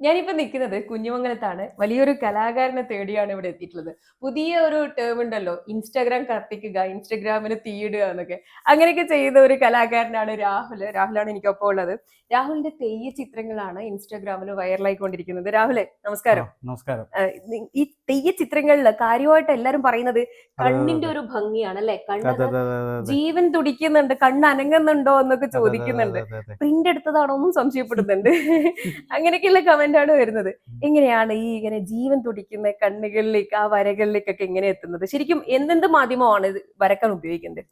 ഞാനിപ്പോ നിൽക്കുന്നത് കുഞ്ഞുമംഗലത്താണ്. വലിയൊരു കലാകാരനെ തേടിയാണ് ഇവിടെ എത്തിയിട്ടുള്ളത്. പുതിയ ഒരു ടേം ഉണ്ടല്ലോ ഇൻസ്റ്റാഗ്രാം കത്തിക്കുക ഇൻസ്റ്റാഗ്രാമിന് തീയിടുക എന്നൊക്കെ. അങ്ങനെയൊക്കെ ചെയ്ത ഒരു കലാകാരനാണ് രാഹുൽ. രാഹുലാണ് എനിക്കൊപ്പം ഉള്ളത്. രാഹുലിന്റെ തെയ്യ ചിത്രങ്ങളാണ് ഇൻസ്റ്റാഗ്രാമിൽ വൈറലായിക്കൊണ്ടിരിക്കുന്നത്. രാഹുലെ നമസ്കാരം. നമസ്കാരം. ഈ തെയ്യ ചിത്രങ്ങളിൽ കാര്യമായിട്ട് എല്ലാരും പറയുന്നത് കണ്ണിന്റെ ഒരു ഭംഗിയാണ് അല്ലെ? കണ്ണ്. ജീവൻ തുടിക്കുന്നുണ്ട് കണ്ണ് അനങ്ങുന്നുണ്ടോ എന്നൊക്കെ ചോദിക്കുന്നുണ്ട്. പ്രിന്റ് എടുത്തതാണോ എന്നും സംശയപ്പെടുന്നുണ്ട്. അങ്ങനെയൊക്കെയുള്ള കമന്റ് ആണ് വരുന്നത്. എങ്ങനെയാണ് ഈ ഇങ്ങനെ ജീവൻ തുടിക്കുന്ന കണ്ണുകളിലേക്ക് ആ വരകളിലേക്കൊക്കെ എങ്ങനെ എത്തുന്നത്. ശരിക്കും എന്തെന്ത് മാധ്യമമാണ് ഇത് വരക്കാൻ ഉപയോഗിക്കുന്നത്?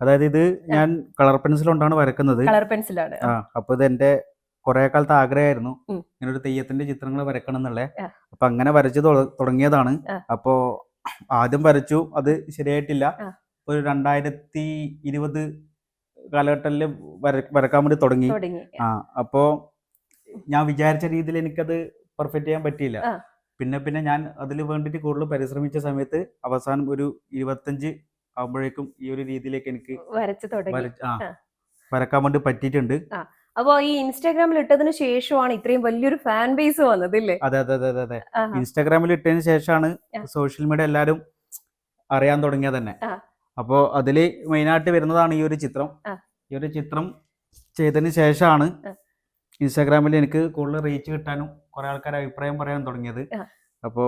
അതായത് ഇത് ഞാൻ കളർ പെൻസിൽ കൊണ്ടാണ് വരക്കുന്നത്. കളർ പെൻസിലാണ്. ആ അപ്പൊ ഇത് എന്റെ കുറെ കാലത്തെ ആഗ്രഹമായിരുന്നു. ഇങ്ങനെ ഒരു തെയ്യത്തിന്റെ ചിത്രങ്ങൾ വരക്കണം എന്നുള്ളേ. അപ്പൊ അങ്ങനെ വരച്ചു തുടങ്ങിയതാണ്. അപ്പോ ആദ്യം വരച്ചു അത് ശരിയായിട്ടില്ല. ഒരു രണ്ടായിരത്തി ഇരുപത് കാലഘട്ടത്തിൽ വര വരക്കാൻ വേണ്ടി തുടങ്ങി. ആ അപ്പോ ഞാൻ വിചാരിച്ച രീതിയിൽ എനിക്കത് പെർഫെക്റ്റ് ചെയ്യാൻ പറ്റിയില്ല. പിന്നെ പിന്നെ ഞാൻ അതിൽ വേണ്ടിയിട്ട് കൂടുതൽ പരിശ്രമിച്ച സമയത്ത് അവസാനം ഒരു ഇരുപത്തഞ്ച് ആകുമ്പോഴേക്കും ഈ ഒരു രീതിയിലേക്ക് എനിക്ക് വരച്ചു തുടങ്ങി. വരക്കാൻ വേണ്ടി പറ്റിയിട്ടുണ്ട്. അപ്പൊ ഈ ഇൻസ്റ്റാഗ്രാമിൽ ഇട്ടതിന് ശേഷമാണ് ഇത്രയും വലിയൊരു ഫാൻ ബേസ് വന്നത് ഇല്ലേ അതെ അതെ അതെ അതെ. ഇൻസ്റ്റാഗ്രാമിൽ ഇട്ടതിന് ശേഷമാണ് സോഷ്യൽ മീഡിയ എല്ലാരും അറിയാൻ തുടങ്ങിയത് തന്നെ. അപ്പോ അതിൽ മെയിനായിട്ട് വരുന്നതാണ് ഈ ഒരു ചിത്രം. ഈ ഒരു ചിത്രം ചെയ്തതിന് ശേഷമാണ്. ഇൻസ്റ്റാഗ്രാമിൽ എനിക്ക് കൂടുതൽ റീച്ച് കിട്ടാനും കുറെ ആൾക്കാർ അഭിപ്രായം പറയാൻ തുടങ്ങിയത്. അപ്പോ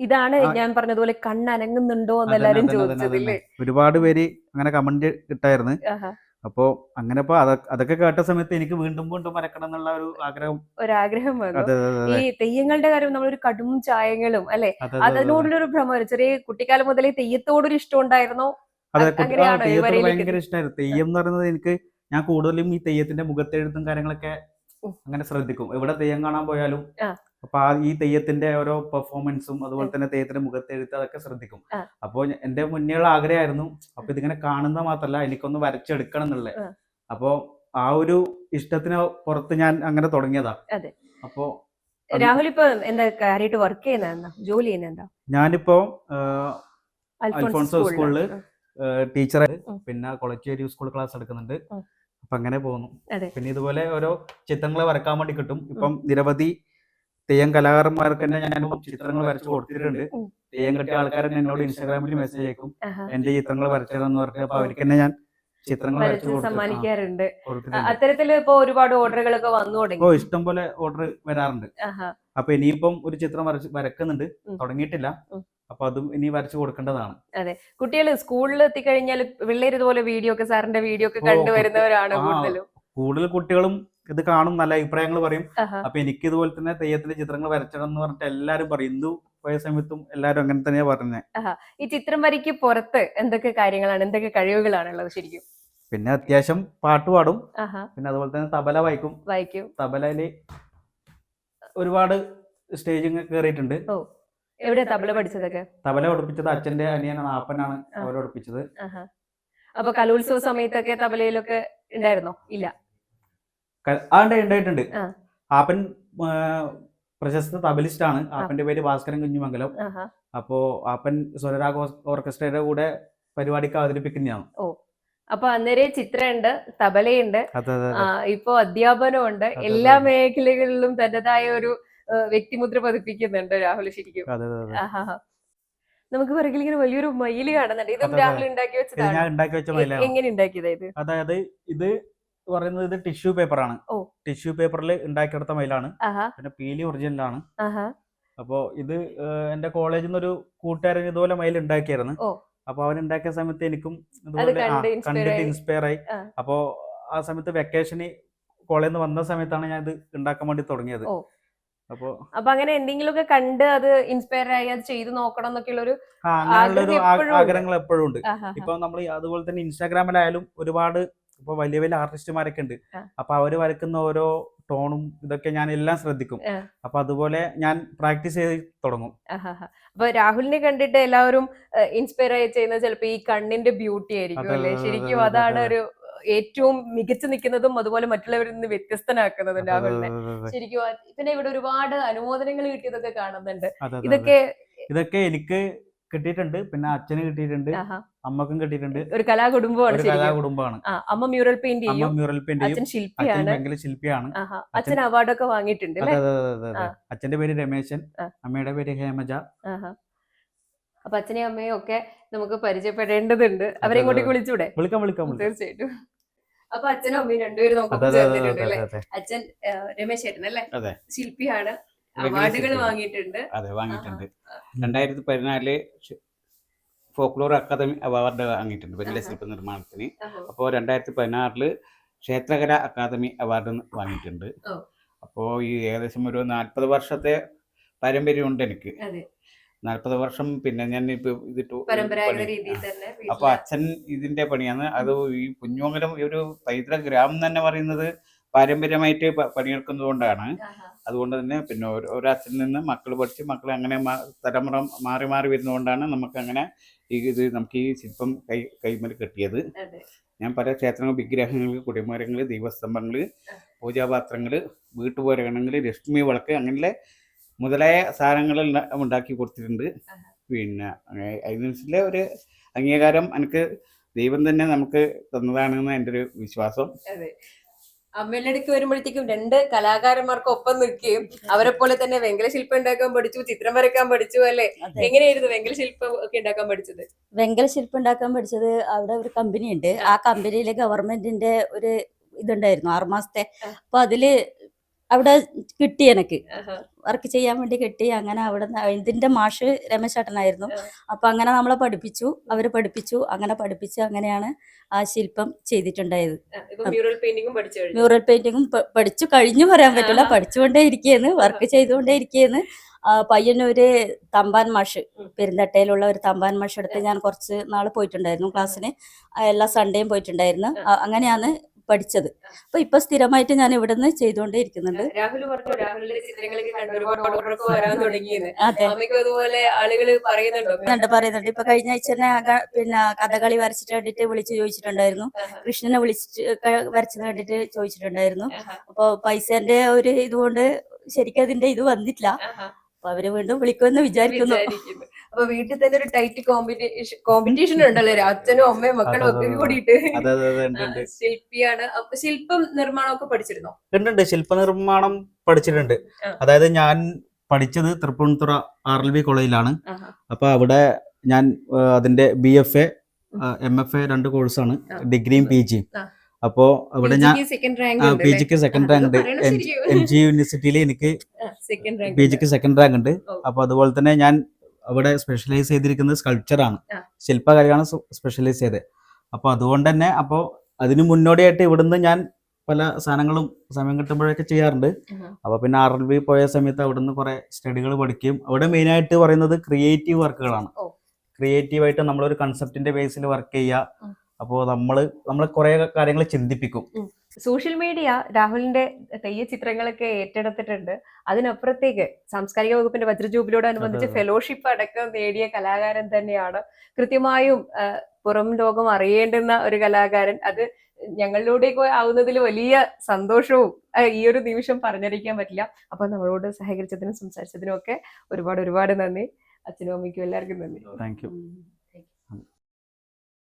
ഇതാണ് ഞാൻ പറഞ്ഞതുപോലെ കണ്ണനങ്ങുന്നുണ്ടോ എന്നെല്ലാരും എന്ന് എല്ലാരും ഒരുപാട് പേര് അങ്ങനെ കമന്റ് ഇട്ടായിരുന്നു. അപ്പോ അങ്ങനെ ഇപ്പൊ അതൊക്കെ കേട്ട സമയത്ത് എനിക്ക് വീണ്ടും വീണ്ടും വരക്കണം എന്നുള്ള ഒരു ആഗ്രഹം ഒരാഗ്രഹം ഈ തെയ്യങ്ങളുടെ കാര്യം നമ്മൾ ഒരു കടും ചായങ്ങളും അല്ലെ? അതെ ഒരു ഭ്രമം. ചെറിയ കുട്ടിക്കാലം മുതലേ തെയ്യത്തോടൊരു ഇഷ്ടം ഉണ്ടായിരുന്നോ? അതെ ഭയങ്കര ഇഷ്ടമായിരുന്നു തെയ്യം എന്ന് പറയുന്നത് എനിക്ക് ഞാൻ കൂടുതലും ഈ തെയ്യത്തിന്റെ മുഖത്തെഴുത്തും കാര്യങ്ങളൊക്കെ അങ്ങനെ ശ്രദ്ധിക്കും. എവിടെ തെയ്യം കാണാൻ പോയാലും. അപ്പൊ ആ ഈ തെയ്യത്തിന്റെ ഓരോ പെർഫോമൻസും അതുപോലെ തന്നെ തെയ്യത്തിന്റെ മുഖത്തെഴുത്ത് അതൊക്കെ ശ്രദ്ധിക്കും. അപ്പൊ അപ്പോൾ എന്റെ മുന്നേയുള്ള ആഗ്രഹമായിരുന്നു. അപ്പൊ ഇതിങ്ങനെ കാണുന്ന മാത്രല്ല എനിക്കൊന്ന് വരച്ചെടുക്കണം എന്നുള്ളത്. അപ്പോ ആ ഒരു ഇഷ്ടത്തിന് പുറത്ത് ഞാൻ അങ്ങനെ തുടങ്ങിയതാ. അപ്പോ രാഹുൽ ഇപ്പൊ എന്താ കാര്യമായിട്ട് വർക്ക് ചെയ്യുന്ന ജോലി ചെയ്യുന്ന എന്താ ഞാനിപ്പോ അൽഫോൺസോ സ്കൂളിൽ. സ്കൂളിൽ പിന്നെ കോളേജ് ഒരു സ്കൂൾ ക്ലാസ് എടുക്കുന്നുണ്ട്. അപ്പൊ അങ്ങനെ പോകുന്നു. പിന്നെ ഇതുപോലെ ഓരോ ചിത്രങ്ങൾ വരക്കാൻ വേണ്ടി കിട്ടും. ഇപ്പം നിരവധി തെയ്യം കലാകാരന്മാർക്ക് തന്നെ ഞാൻ ചിത്രങ്ങൾ വരച്ചു കൊടുത്തിട്ടുണ്ട്. തെയ്യം കെട്ടിയ ആൾക്കാർ എന്നോട് ഇൻസ്റ്റാഗ്രാമിൽ മെസ്സേജ് അയക്കും. എന്റെ ചിത്രങ്ങൾ വരച്ചതെന്ന് പറഞ്ഞിട്ട് അപ്പൊ അവർക്ക് തന്നെ ഞാൻ ചിത്രങ്ങൾ വരച്ചു സമ്മാനിക്കാറുണ്ട്. അത്തരത്തിൽ ഇപ്പൊ ഒരുപാട് ഓർഡറുകളൊക്കെ വന്നു തുടങ്ങി. ഓ ഇഷ്ടം പോലെ ഓർഡർ വരാറുണ്ട്. അപ്പൊ ഇനിയിപ്പം ഒരു ചിത്രം വരച്ച് വരക്കുന്നുണ്ട്. തുടങ്ങിയിട്ടില്ല. അപ്പൊ അതും ഇനി വരച്ചു കൊടുക്കേണ്ടതാണ്. അതെ. കുട്ടികൾ സ്കൂളിൽ എത്തിക്കഴിഞ്ഞാൽ പിള്ളേര് ഇതുപോലെ വീഡിയോ ഒക്കെ സാറിന്റെ വീഡിയോ ഒക്കെ കണ്ടുവരുന്നവരാണ്. കൂടുതലും. കൂടുതൽ കുട്ടികളും ഇത് കാണും നല്ല അഭിപ്രായങ്ങൾ പറയും. അപ്പൊ എനിക്ക് ഇതുപോലെ തന്നെ തെയ്യത്തിന്റെ ചിത്രങ്ങൾ വരച്ചണം എന്ന് പറഞ്ഞിട്ട് എല്ലാരും പറയും. പോയ സമയത്തും എല്ലാരും അങ്ങനെ തന്നെയാ പറഞ്ഞത് ഈ ചിത്രം വരയ്ക്ക് പുറത്ത് എന്തൊക്കെ കാര്യങ്ങളാണ്? എന്തൊക്കെ കഴിവുകളാണ് ഉള്ളത് ശരിക്കും? പിന്നെ അത്യാവശ്യം പാട്ട് പാടും. പിന്നെ അതുപോലെ തന്നെ തബല വായിക്കും. വായിക്കും. തബലയിൽ ഒരുപാട് സ്റ്റേജ് കയറിയിട്ടുണ്ട് എവിടെ തബല പഠിച്ചതൊക്കെ? തബല പഠിപ്പിച്ചത് അച്ഛന്റെ അനിയനാണ് ആപ്പനാണ്. അവരെ പഠിപ്പിച്ചത്. അപ്പൊ കലോത്സവ സമയത്തൊക്കെ തബലയിലൊക്കെ ഉണ്ടായിരുന്നോ? ഇല്ല. ആ ഉണ്ട് ഉണ്ടായിട്ടുണ്ട് ആപ്പൻ പ്രശസ്ത തബലിസ്റ്റ് ആണ് ആപ്പന്റെ പേര് ഭാസ്കരൻ കുഞ്ഞുമംഗലം. അപ്പോ ആപ്പൻ സ്വരരാഗ ഓർക്കസ്ട്രയുടെ കൂടെ പരിപാടിക്ക് അവതരിപ്പിക്കുന്നതാണ്. അപ്പൊ അന്നേരം ചിത്രമുണ്ട് തബലയുണ്ട് ഇപ്പൊ അധ്യാപനമുണ്ട്. എല്ലാ മേഖലകളിലും തന്റേതായ ഒരു വ്യക്തിമുദ്ര പതിപ്പിക്കുന്നുണ്ട് രാഹുൽ ശരിക്കും. നമുക്ക് പിറകിൽ ഇങ്ങനെ വലിയൊരു മയിൽ കാണുന്നുണ്ട്. ഇതും. രാഹുൽ ഉണ്ടാക്കി വെച്ചതാണ്. ഞാൻ ഉണ്ടാക്കി വെച്ച മയിലാണ്? എങ്ങനെ ഉണ്ടാക്കിയതാ അതായത് ഇത് പറയുന്നത് ഇത് ടിഷ്യൂ പേപ്പറാണ്. ആണ് ടിഷ്യൂ പേപ്പറിൽ ഉണ്ടാക്കിയെടുത്ത മയിലാണ്. പിന്നെ പീലി ഒറിജിനൽ ആണ് അപ്പോ ഇത് എന്റെ കോളേജിൽ നിന്ന് ഒരു കൂട്ടുകാരൻ ഇതുപോലെ മയിൽ ഉണ്ടാക്കിയായിരുന്നു. അവൻ ഉണ്ടാക്കിയ സമയത്ത് എനിക്കും ഇതുപോലെ കണ്ടിട്ട് ഇൻസ്പയർ ആയി. അപ്പോ ആ സമയത്ത് വെക്കേഷന് കോളേജിൽ നിന്ന് വന്ന സമയത്താണ് ഞാൻ ഇത് ഉണ്ടാക്കാൻ വേണ്ടി തുടങ്ങിയത്. അപ്പോ അപ്പൊ അങ്ങനെ എന്തെങ്കിലുമൊക്കെ കണ്ട് അത് ഇൻസ്പയർ ആയി അത് ചെയ്തു നോക്കണം എന്നൊക്കെ ഉള്ളൊരു ആ അങ്ങനെയുള്ളൊരു. ആഗ്രഹങ്ങൾ എപ്പോഴും ഉണ്ട്. ഇപ്പൊ നമ്മൾ അതുപോലെ തന്നെ ഇൻസ്റ്റാഗ്രാമിലായാലും ഒരുപാട് ഇപ്പൊ വലിയ വലിയ ആർട്ടിസ്റ്റുമാരൊക്കെ ഉണ്ട്. അപ്പൊ അവർ വരക്കുന്ന ഓരോ ടോണും ഇതൊക്കെ ഞാൻ എല്ലാം ശ്രദ്ധിക്കും. അപ്പൊ അതുപോലെ ഞാൻ പ്രാക്ടീസ് ചെയ്ത് തുടങ്ങും. അപ്പൊ രാഹുലിനെ കണ്ടിട്ട് എല്ലാവരും ഇൻസ്പയർ ആയി ചെയ്യുന്നത് ചിലപ്പോ ഈ കണ്ണിന്റെ ബ്യൂട്ടി ആയിരിക്കും അല്ലെ? ശരിക്കും അതാണ് ഒരു ഏറ്റവും മികച്ചു നിൽക്കുന്നതും അതുപോലെ മറ്റുള്ളവരിൽ നിന്ന് വ്യത്യസ്തനാക്കുന്നതും രാഹുലിനെ. ശരിക്കും പിന്നെ ഇവിടെ ഒരുപാട് അനുമോദനങ്ങൾ കിട്ടിയതൊക്കെ കാണുന്നുണ്ട്. ഇതൊക്കെ ഇതൊക്കെ എനിക്ക് കിട്ടിയിട്ടുണ്ട്. പിന്നെ അച്ഛന് കിട്ടിയിട്ടുണ്ട്. അമ്മക്കും കിട്ടിയിട്ടുണ്ട്. ഒരു കലാകുടുംബമാണ് കുടുംബമാണ് കലാ കലാകുടുംബമാണ്. അമ്മ മ്യൂറൽ പെയിന്റ് ചെയ്യും. മ്യൂറൽ പെയിന്റ് ചെയ്യും. ശില്പിയാണ്. ഭയങ്കര ശില്പിയാണ്. അച്ഛൻ അവാർഡൊക്കെ വാങ്ങിയിട്ടുണ്ട്. അച്ഛന്റെ പേര് രമേശൻ അമ്മയുടെ പേര് ഹേമജ. അപ്പൊ അച്ഛനെയും അമ്മയും ഒക്കെ നമുക്ക് പരിചയപ്പെടേണ്ടതുണ്ട്. അവരെ കൂടി വിളിച്ചൂടെ? വിളിക്കാം വിളിക്കാം തീർച്ചയായിട്ടും. അപ്പൊ അച്ഛനും അമ്മയും രണ്ടുപേരും നമുക്ക് അച്ഛൻ രമേശ് ചേട്ടൻ അല്ലേ. ശില്പിയാണ്. അവാർഡുകൾ വാങ്ങിയിട്ടുണ്ട്. അതെ വാങ്ങിയിട്ടുണ്ട്. രണ്ടായിരത്തി പതിനാല് ഫോക്ലോർ അക്കാദമി അവാർഡ് വാങ്ങിയിട്ടുണ്ട് വെങ്കല. ശില്പ നിർമ്മാണത്തിന്. അപ്പോൾ രണ്ടായിരത്തി പതിനാറിൽ ക്ഷേത്രകല അക്കാദമി അവാർഡ് വാങ്ങിയിട്ടുണ്ട്. അപ്പോൾ ഈ ഏകദേശം ഒരു നാൽപ്പത് വർഷത്തെ പാരമ്പര്യമുണ്ട് എനിക്ക്. നാൽപ്പത് വർഷം പിന്നെ ഞാൻ ഇപ്പൊ ഇതിട്ടു അപ്പൊ അച്ഛൻ ഇതിന്റെ പണിയാണ്. അത് ഈ കുഞ്ഞുമംഗലം ഒരു പൈതൃക ഗ്രാമം തന്നെ പറയുന്നത് പാരമ്പര്യമായിട്ട് പണിയെടുക്കുന്നതുകൊണ്ടാണ്. അതുകൊണ്ട് തന്നെ പിന്നെ ഒരു ഒരു നിന്ന് മക്കൾ പഠിച്ച് മക്കൾ അങ്ങനെ തലമുറ മാറി മാറി വരുന്നതുകൊണ്ടാണ് നമുക്ക് അങ്ങനെ ഈ ഇത് നമുക്ക് ഈ ശില്പം കൈ കൈമൽ കിട്ടിയത്. ഞാൻ പല ക്ഷേത്രങ്ങൾ വിഗ്രഹങ്ങൾ കുടിമരങ്ങൾ ദൈവസ്തംഭങ്ങൾ പൂജാപാത്രങ്ങൾ വീട്ടുപോരകണങ്ങൾ ലക്ഷ്മി വിളക്ക് അങ്ങനെ മുതലായ സാധനങ്ങൾ ഉണ്ടാക്കി കൊടുത്തിട്ടുണ്ട്. പിന്നെ അതിനനുസരിച്ചുള്ള ഒരു അംഗീകാരം എനിക്ക് ദൈവം തന്നെ നമുക്ക് തന്നതാണെന്ന് എന്റെ ഒരു വിശ്വാസം. അടുക്ക് വരുമ്പോഴത്തേക്കും രണ്ട് കലാകാരന്മാർക്ക് ഒപ്പം നിൽക്കുകയും അവരെ പോലെ തന്നെ വെങ്കല ശില്പം ഉണ്ടാക്കാൻ പഠിച്ചു ചിത്രം വരയ്ക്കാൻ പഠിച്ചു അല്ലെ? എങ്ങനെയായിരുന്നു വെങ്കല ശില്പം ഒക്കെ ഉണ്ടാക്കാൻ പഠിച്ചത്? വെങ്കല ശില്പം ഉണ്ടാക്കാൻ പഠിച്ചത് അവിടെ ഒരു കമ്പനി ഉണ്ട് ആ. കമ്പനിയിലെ ഗവൺമെന്റിന്റെ ഒരു ഇതുണ്ടായിരുന്നു ആറുമാസത്തെ. അപ്പൊ അതിൽ അവിടെ കിട്ടി എനിക്ക്. വർക്ക് ചെയ്യാൻ വേണ്ടി കിട്ടി. അങ്ങനെ അവിടെ ഇതിന്റെ മാഷ് രമേശേട്ടനായിരുന്നു. അപ്പൊ അങ്ങനെ നമ്മളെ പഠിപ്പിച്ചു. അവർ പഠിപ്പിച്ചു. അങ്ങനെ പഠിപ്പിച്ച് അങ്ങനെയാണ് ആ ശില്പം ചെയ്തിട്ടുണ്ടായത്. മ്യൂറൽ പെയിന്റിങ്ങും പഠിച്ചു കഴിഞ്ഞു. പറയാൻ പറ്റില്ല. പഠിച്ചുകൊണ്ടേ ഇരിക്കുകയെന്ന് വർക്ക് ചെയ്തുകൊണ്ടേ ഇരിക്കുകയെന്ന് ആ, പയ്യന്നൂര് തമ്പാൻ മാഷ്. പെരുന്തട്ടയിലുള്ള ഒരു തമ്പാൻ മാഷ് എടുത്ത് ഞാൻ കുറച്ച് നാൾ പോയിട്ടുണ്ടായിരുന്നു ക്ലാസ്സിന്. എല്ലാ സൺഡേയും പോയിട്ടുണ്ടായിരുന്നു. അങ്ങനെയാണ് പഠിച്ചത്. അപ്പൊ ഇപ്പൊ സ്ഥിരമായിട്ട് ഞാൻ ഇവിടെ നിന്ന് ചെയ്തുകൊണ്ടേ ഇരിക്കുന്നുണ്ട് രാഹുൽ പറഞ്ഞു? രാഹുലിന്റെ ചിത്രങ്ങളൊക്കെ കണ്ട് ഒരുപാട് ഓർഡറൊക്കെ വരാൻ അതുപോലെ ആളുകൾ പറയുന്നുണ്ട്? പറയുന്നുണ്ട്. ഇപ്പൊ കഴിഞ്ഞ ആഴ്ച തന്നെ പിന്നെ കഥകളി വരച്ചിട്ട് വേണ്ടിട്ട് വിളിച്ചു ചോദിച്ചിട്ടുണ്ടായിരുന്നു. കൃഷ്ണനെ വിളിച്ചിട്ട് വരച്ചത് വേണ്ടിട്ട് ചോദിച്ചിട്ടുണ്ടായിരുന്നു. അപ്പൊ പൈസന്റെ ഒരു ഇതുകൊണ്ട് ശരിക്കും അതിന്റെ ഇത് വന്നിട്ടില്ല. അപ്പൊ അവർ വീണ്ടും വിളിക്കുമെന്ന് വിചാരിക്കുന്നു. അപ്പൊ വീട്ടിൽ തന്നെ ഒരു ടൈറ്റ് കോമ്പറ്റീഷൻ കോമ്പറ്റീഷൻ ഉണ്ടല്ലോ. അച്ഛനും അമ്മയും മക്കളും ഒക്കെ കൂടിയിട്ട്. ശില്പിയാണ്. അപ്പൊ ശില്പം നിർമ്മാണം ഒക്കെ പഠിച്ചിരുന്നോ? ഉണ്ട് ശില്പനിർമ്മാണം പഠിച്ചിട്ടുണ്ട്. അതായത് ഞാൻ പഠിച്ചത് തൃപ്പൂണിത്തുറ ആർ എൽ ബി കോളേജിലാണ്. അപ്പൊ അവിടെ ഞാൻ അതിന്റെ B F A M F A രണ്ട് കോഴ്സാണ് ഡിഗ്രിയും പി ജിയും അപ്പോ അവിടെ ഞാൻ പി ജിക്ക് സെക്കൻഡ് റാങ്ക് ഉണ്ട് എം ജി യൂണിവേഴ്സിറ്റിയിൽ എനിക്ക് പി ജിക്ക് സെക്കൻഡ് റാങ്ക് ഉണ്ട്. അപ്പൊ അതുപോലെ തന്നെ ഞാൻ അവിടെ സ്പെഷ്യലൈസ് ചെയ്തിരിക്കുന്നത് സ്കൾപ്ചറാണ്. ശില്പകലയാണ് സ്പെഷ്യലൈസ് ചെയ്തത്. അപ്പോൾ അതുകൊണ്ട് തന്നെ അപ്പോൾ അതിന് മുന്നോടിയായിട്ട് ഇവിടുന്ന് ഞാൻ പല സാധനങ്ങളും സമയം കിട്ടുമ്പോഴൊക്കെ ചെയ്യാറുണ്ട്. അപ്പോൾ പിന്നെ ആർ എൽ ബി പോയ സമയത്ത് അവിടുന്ന് കുറേ സ്റ്റഡികൾ പഠിക്കും. അവിടെ മെയിനായിട്ട് പറയുന്നത് ക്രിയേറ്റീവ് വർക്കുകളാണ് ക്രിയേറ്റീവായിട്ട് ക്രിയേറ്റീവ് ആയിട്ട് നമ്മളൊരു കൺസെപ്റ്റിന്റെ ബേസിൽ വർക്ക് ചെയ്യുക. അപ്പോൾ നമ്മൾ നമ്മൾ കുറേ കാര്യങ്ങൾ ചിന്തിപ്പിക്കും. സോഷ്യൽ മീഡിയ രാഹുലിന്റെ തെയ്യ ചിത്രങ്ങളൊക്കെ ഏറ്റെടുത്തിട്ടുണ്ട്. അതിനപ്പുറത്തേക്ക് സാംസ്കാരിക വകുപ്പിന്റെ വജ്രജൂബിലോടനുബന്ധിച്ച്. ഫെലോഷിപ്പ് അടക്കം നേടിയ കലാകാരൻ തന്നെയാണ്. കൃത്യമായും പുറം ലോകം അറിയേണ്ടുന്ന ഒരു കലാകാരൻ. അത് ഞങ്ങളിലൂടെയൊക്കെ ആവുന്നതിൽ വലിയ സന്തോഷവും ഈ ഒരു നിമിഷം പറഞ്ഞറിയിക്കാൻ പറ്റില്ല. അപ്പൊ നമ്മളോട് സഹകരിച്ചതിനും സംസാരിച്ചതിനും ഒക്കെ ഒരുപാട് ഒരുപാട് നന്ദി. അച്ഛനും അമ്മയ്ക്കും എല്ലാവർക്കും നന്ദി. താങ്ക്.